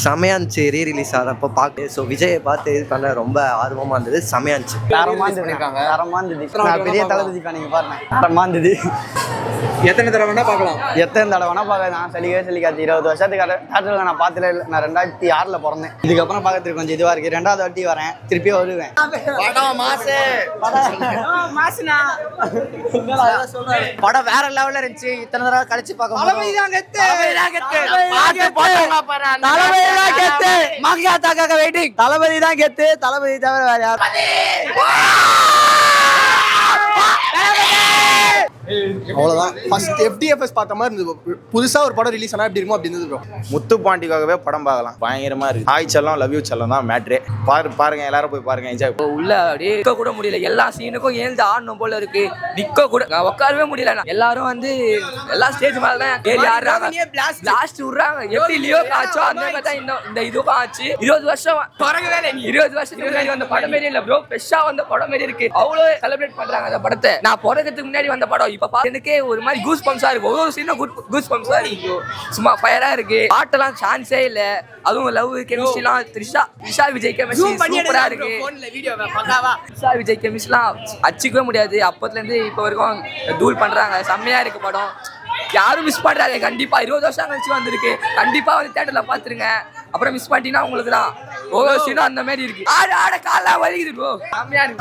செமையா இருந்துச்சு re release ஆகிறப்ப பார்க்க. ஸோ விஜயை பார்த்து இது பண்ண ரொம்ப ஆர்வமா இருந்தது. செமையா இருந்துச்சு. தரமா இருந்தது. தரமா இருந்தது. நான் பெரிய தளபதி fan நீங்க பாருங்க. தரமா இருந்தது. எத்தனை தடவைனா பார்க்கலாம். எத்தனை தடவை வேணா பார்க்க நான் சலிக்கவே சலிக்காது. இருபது வருஷத்துக்கு தேட்டரில் நான் பார்த்ததே இல்லை. நான் ரெண்டாயிரத்தி ஆறில் பிறந்தேன். இதுக்கப்புறம் பார்க்கறதுக்கு கொஞ்சம் இதுவாக இருக்குது ரெண்டாவது வாட்டி வரேன். திருப்பியும் வருவேன். படம் வேற லெவல்ல இருந்துச்சு. இத்தனை தடவை கழிச்சு பார்க்க தளபதி தான் கெத்து. தளபதி தவிர வேற யாரும் அவ்வளோதான் ஃபர்ஸ்ட் எஃப்டிஎஃப்எஸ் பார்த்த மாதிரி இருந்தது. புதுசாக ஒரு படம் ரிலீஸ் ஆனால் எப்படி இருக்குமோ அப்படி இருந்தது ப்ரோ முத்து பாண்டிக்காகவே படம் பார்க்கலாம். பயங்கரமா இருக்கு. ஹாய் செல்லம் லவ் யூ செல்லம் தான் மேட்ரே பாரு பாருங்க எல்லாரும் போய் பாருங்க என்ஜாய் உள்ள அப்படியே நிக்க கூட முடியல. எல்லா சீனுக்கும் ஏழ்ந்து ஆடணும் போல இருக்கு. நிக்க கூட நான் உட்காரவே முடியல. நான். எல்லாரும் வந்து எல்லா ஸ்டேஜ் மேல தான் ஏறி ஆடுறாங்க. லாஸ்ட் விடுறாங்க. எப்படி லியோ காச்சோ அந்த மாதிரி தான் இன்னும் இந்த இதுவும் ஆச்சு. இருபது வருஷம் பிறகுவே நீ. இருபது வருஷத்துக்கு முன்னாடி வந்த படம் மாரி இல்ல ப்ரோ ஃப்ரெஷ்ஷா வந்த படம் மாரி இருக்கு. அவ்வளோ செலிப்ரேட் பண்றாங்க அந்த படத்தை. நான் பிறக்கிறதுக்கு முன்னாடி வந்த படம். இப்ப பா எனக்கே ஒரு மாதிரி கூஸ் பம்ப்ஸா இருக்கு ஒவ்வொரு சீனும் கூஸ் பம்ப்ஸா இருக்கு சும்மா ஃபயரா இருக்கு. பாட்டெல்லாம் சான்ஸே இல்ல. அதுவும் லவ் கெமிஸ்ட்ரிலாம் த்ரிஷா த்ரிஷா விஜய் கெமிஸ்ட்ரி சூப்பரா இருக்கு. த்ரிஷா விஜய் கெமிஸ்ட்ரிலாம் அடிச்சிக்கவே முடியாது. அப்பத்துல இருந்து இப்போ வரைக்கும் தூள் பண்றாங்க. செம்மையா இருக்கு படம். யாரும் மிஸ் பண்றாங்க கண்டிப்பா இருபது வருஷம் கழிச்சு வந்திருக்கு. கண்டிப்பா வந்து தேட்டர்ல பாத்துருங்க அப்புறம் மிஸ் பண்ணிட்டீங்கன்னா உங்களுக்கு தான். ஒவ்வொரு சீனும் அந்த மாதிரி இருக்கு. ஆட ஆட காலா வலிக்குது ப்ரோ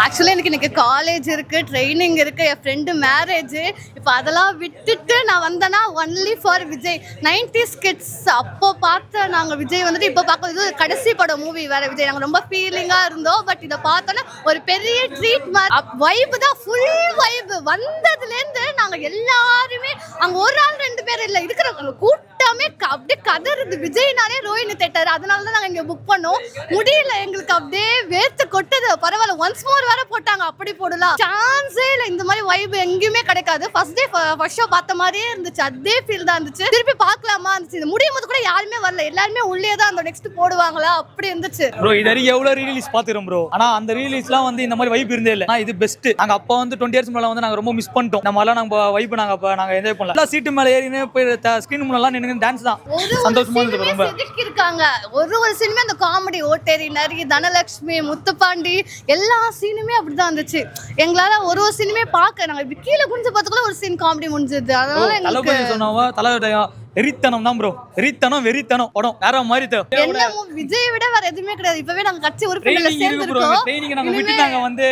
ஆக்சுவலி எனக்கு எனக்கு காலேஜ் இருக்கு ட்ரைனிங் இருக்கு என் ஃப்ரெண்டு மேரேஜ் இப்போ அதெல்லாம் விட்டுட்டு நான் வந்தேன்னா only for Vijay. Ninety kids அப்போ பார்த்த நாங்கள் விஜய் வந்துட்டு இப்போ பார்க்க இது கடைசி படம் மூவி வேற விஜய். நாங்கள் ரொம்ப ஃபீலிங்காக இருந்தோம் பட் இதை பார்த்தோன்னா ஒரு பெரிய ட்ரீட் மாதிரி. வைப்பு தான் ஃபுல் வைப்பு வந்ததுலேருந்து நாங்கள் எல்லாருமே அங்கே ஒரு ஆள் ரெண்டு பேர் இல்லை இருக்கிற கூட்டம் க- அப்படியே கதறுது. விஜய்னாலே ரோஹினி தேட்டர் அதனால தான் நாங்கள் இங்கே புக் பண்ணோம். முடியல எங்களுக்கு அப்படியே வேர்த்து கொட்டுது. பரவாயில்ல ஒன்ஸ் மோர் வேற போட்டாங்க. அப்படி போடலாம் சான்ஸே இல்லை. இந்த மாதிரி வைப் எங்கேயுமே கிடைக்காது. ஃபர்ஸ்ட் டே ஃபர்ஸ்ட் ஷோ பார்த்த மாதிரியே இருந்துச்சு. அதே ஃபீல் தான் இருந்துச்சு. திருப்பி பார்க்கலாமா இருந்துச்சு. இது முடியும் போது கூட யாருமே வரல. எல்லாருமே உள்ளே தான் அந்த நெக்ஸ்ட் போடுவாங்களா? அப்படி இருந்துச்சு. ப்ரோ இது வரைக்கும் எவ்வளோ ரீலீஸ் பார்த்துக்கிறோம் ப்ரோ ஆனா அந்த ரீலீஸ்லாம் வந்து இந்த மாதிரி வைப் இருந்தே இல்லை. இது பெஸ்ட் நாங்க அப்போ வந்து டுவெண்ட்டி இயர்ஸ் மேலே வந்து நாங்க ரொம்ப மிஸ் பண்ணிட்டோம். நம்ம எல்லாம் நம்ம வைப் நாங்க அப்ப நாங்க என்ஜாய் பண்ணலாம் சீட்டு மேல ஏறினே போய் ஸ்கிரீன் முன்னெல்லாம் நின்று டான்ஸ் தான். ஒரு சந்தோஷமா இருந்தது ரொம்ப. இருக்காங்க ஒரு ஒரு சீனுமே அந்த காமெடி ஓட்டேரி நரி தனலட்சுமி முத்துப்பாண்டி எல்லா சீனுமே அப்படிதான் இருந்துச்சு எங்களால ஒரு ஒரு சீனுமே பார்க்க நாங்க இப்படி கீழே குனிஞ்சு பார்த்துக்குள்ள ஒரு சீன் காமெடி முடிஞ்சது. அதனால எங்களுக்கு சொன்னவங்க தளபதி வெறித்தனம் தான் ப்ரோ வெறித்தனம் வெறித்தனம். படம் வேற மாதிரி என்ன விஜயை விட வேற எதுவுமே கிடையாது. இப்பவே நாங்க கட்சி உறுப்பினர்ல ட்ரைனிங் இருக்கு ப்ரோ சேர்ந்துருக்கோம். ட்ரைனிங் நாங்க விட்டு நாங்க வந்து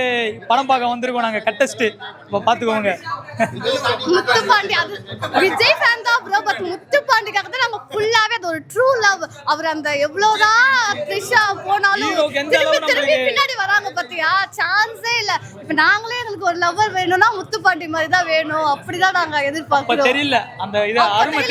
படம் பார்க்க வந்திருக்கோம். நாங்க கட்டஸ்ட் இப்போ பாத்துக்கோங்க முத்துப்பாண்டி அது விஜய் ஃபேன் தான் ப்ரோ பட் முத்துப்பாண்டிக்காக தான் நாங்க ஃபுல்லாவே அது ஒரு ட்ரூ லவ் அவர் அந்த எவ்வளவுதான் த்ரிஷா போனாலும் திருப்பி நம்மளுக்கு- பின்னாடி வராங்க பாத்தியா? சான்ஸே இல்ல. இப்ப நாங்களே எங்களுக்கு ஒரு லவ்வர் வேணும்னா முத்துப்பாண்டி மாதிரி தான் வேணும். அப்படிதான் நாங்க எதிர்பார்க்கிறோம். தெரியல. அந்த இது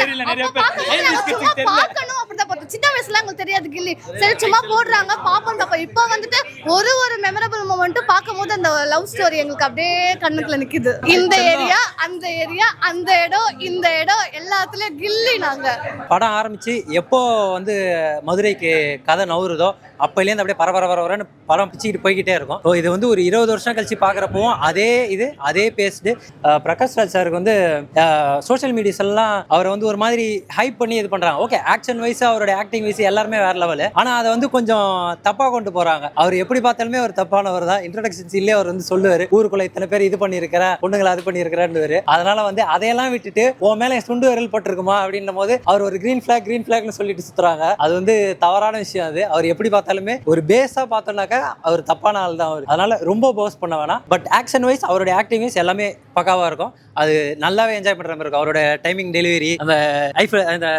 தெரியல. நிறைய பேர். பார்க்கணும். அப்படிதான் சின்ன வயசுல உங்களுக்கு தெரியாது கில்லி. சரி சும்மா போடுறாங்க பாப்போம் பாப்போம் இப்போ வந்துட்டு ஒரு ஒரு மெமரபிள் மூமெண்ட்டும் பார்க்கும்போது அந்த லவ் ஸ்டோரி எங்களுக்கு அப்படியே கண்ணுக்குள்ள நிக்குது. இந்த ஏரியா அந்த ஏரியா அந்த இடம் இந்த இடம் எல்லாத்துலயும் கில்லி நாங்க. படம் ஆரம்பிச்சு எப்போ வந்து மதுரைக்கு கதை நவுறுதோ அப்போலேருந்து அப்படியே பரபர பரபரன்னு படம் பிச்சுக்கிட்டு போய்கிட்டே இருக்கும். ஸோ இது வந்து ஒரு இருபது வருஷம் கழிச்சு பார்க்குறப்பவும் அதே இது அதே பேஸ்டு பிரகாஷ் ராஜ் சாருக்கு வந்து சோஷியல் மீடியாஸ் எல்லாம் அவரை வந்து ஒரு மாதிரி ஹைப் பண்ணி இது பண்ணுறாங்க ஓகே ஆக்ஷன் வைஸாக அவரோட ஆக்டிங் வைஸ் எல்லாருமே வேற லெவலு ஆனால் அதை வந்து கொஞ்சம் தப்பாக கொண்டு போகிறாங்க அவர் எப்படி பார்த்தாலுமே ஒரு தப்பானவர் தான். இன்ட்ரடக்ஷன் இல்லையே அவர் வந்து சொல்லுவார். ஊருக்குள்ள இத்தனை பேர் இது பண்ணியிருக்கிற பொண்ணுங்களை அது பண்ணியிருக்கிறான்னு அதனால வந்து அதையெல்லாம் விட்டுட்டு உன் மேலே சுண்டு விரல் பட்டிருக்குமா? அப்படின்னும் போது அவர் ஒரு கிரீன் ஃபிளாக் கிரீன் ஃபிளாக்னு சொல்லிட்டு சுத்துறாங்க. அது வந்து தவறான விஷயம் அது. அவர் எப்படி பார்த்தாலுமே ஒரு பேஸா பார்த்தோம்னாக்கா அவர் தப்பான ஆள் தான் அவர். அதனால ரொம்ப போஸ் பண்ண வேணாம். பட் ஆக்ஷன் வைஸ் அவருடைய ஆக்டிங் வைஸ் எல்லாமே பக்காவா இருக்கும். அது நல்லாவே என்ஜாய் பண்ற மாதிரி இருக்கும். அவரோட டைமிங் டெலிவரி அந்த ஐஃபில் அந்த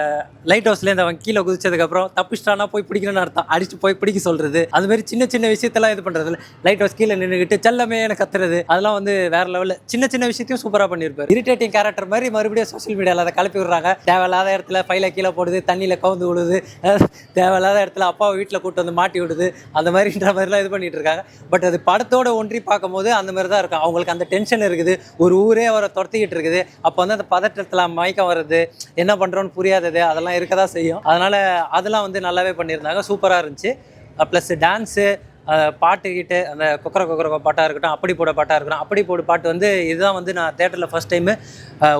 லைட் ஹவுஸ்ல இந்த அவன் கீழே குதிச்சதுக்கப்புறம் தப்பிச்சிட்டானா போய் பிடிக்கணும்னு அர்த்தம். அடிச்சு போய் பிடிக்க சொல்றது. அது மாதிரி சின்ன சின்ன விஷயத்தெல்லாம் இது பண்றது லைட் ஹவுஸ் கீழே நின்றுக்கிட்டு செல்லமே எனக்கு கத்துறது. அதெல்லாம் வந்து வேற லெவலில் சின்ன சின்ன விஷயத்தையும் சூப்பராக பண்ணியிருப்பார் இரிட்டேட்டிங் கேரக்டர் மாதிரி மறுபடியும் சோஷியல் மீடியாவில் அதை கலப்பி விடுறாங்க. தேவையில்லாத இடத்துல ஃபைலை கீழே போடுது தண்ணியில் கவுந்து விடுது தேவையில்லாத இடத்துல அப்பாவை வீட்டில் கூட்டு வந்து மாட்டி விடுது. அந்த மாதிரின்ற மாதிரிலாம் இது பண்ணிட்டு இருக்காங்க. பட் அது படத்தோட ஒன்றி பார்க்கும்போது அந்த மாதிரி தான் இருக்கும். அவங்களுக்கு அந்த டென்ஷன் இருக்குது. ஒரு ஊரே அவரை துரத்திக்கிட்டு இருக்குது. அப்போ வந்து அந்த பதட்டத்தில் மயக்கம் வருது என்ன பண்ணுறோன்னு புரியாதது அதெல்லாம் இருக்க தான் செய்யும். அதனால் அதெல்லாம் வந்து நல்லாவே பண்ணியிருந்தாங்க. சூப்பராக இருந்துச்சு. ப்ளஸ் டான்ஸு பாட்டு கிட்டு அந்த கொக்கர கொக்கர பாட்டாக இருக்கட்டும் அப்படி போட பாட்டாக இருக்கட்டும் அப்படி போடு பாட்டு வந்து இதுதான் வந்து நான் தேட்டரில் ஃபஸ்ட் டைமு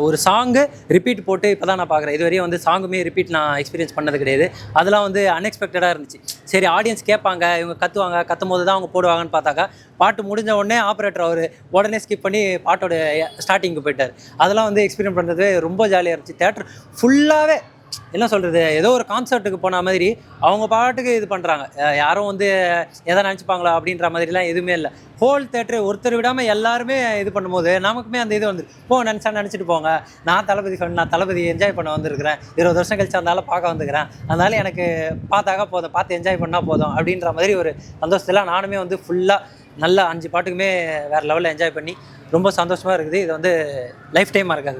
ஒரு சாங்கு ரிப்பீட் போட்டு இப்போ தான் நான் பார்க்குறேன் இது வரையும் வந்து சாங்குமே ரிப்பீட் நான் எக்ஸ்பீரியன்ஸ் பண்ணது கிடையாது. அதெல்லாம் வந்து அன்எக்ஸ்பெக்டடாக இருந்துச்சு. சரி ஆடியன்ஸ் கேட்பாங்க இவங்க கத்துவாங்க கத்தும் போது தான் அவங்க போடுவாங்கன்னு பார்த்தாக்கா பாட்டு முடிஞ்ச உடனே ஆப்ரேட்டர் அவர் உடனே ஸ்கிப் பண்ணி பாட்டோட ஸ்டார்டிங்க்கு போயிட்டார். அதெல்லாம் வந்து எக்ஸ்பீரியன்ஸ் பண்ணுறது ரொம்ப ஜாலியாக இருந்துச்சு. தேட்டர் ஃபுல்லாகவே என்ன சொல்கிறது ஏதோ ஒரு கான்சர்ட்டுக்கு போன மாதிரி அவங்க பாட்டுக்கு இது பண்ணுறாங்க யாரும் வந்து எதை நினச்சிப்பாங்களா அப்படின்ற மாதிரிலாம் எதுவுமே இல்லை. ஹோல் தேட்டரு ஒருத்தர் விடாமல் எல்லாருமே இது பண்ணும்போது நமக்குமே அந்த இது வந்து போ நினச்சா நினச்சிட்டு போங்க. நான் தளபதி ஃபன் நான் தளபதி என்ஜாய் பண்ண வந்திருக்கிறேன். இருபது வருஷம் கழிச்சு அதனால பார்க்க வந்துக்கிறேன் அதனால எனக்கு பார்த்தாக்கா போதும் பார்த்து என்ஜாய் பண்ணால் போதும் அப்படின்ற மாதிரி ஒரு சந்தோஷத்தில் நானுமே வந்து ஃபுல்லாக நல்லா அஞ்சு பாட்டுக்குமே வேறு லெவலில் என்ஜாய் பண்ணி ரொம்ப சந்தோஷமாக இருக்குது. இது வந்து லைஃப் டைமாக இருக்காது.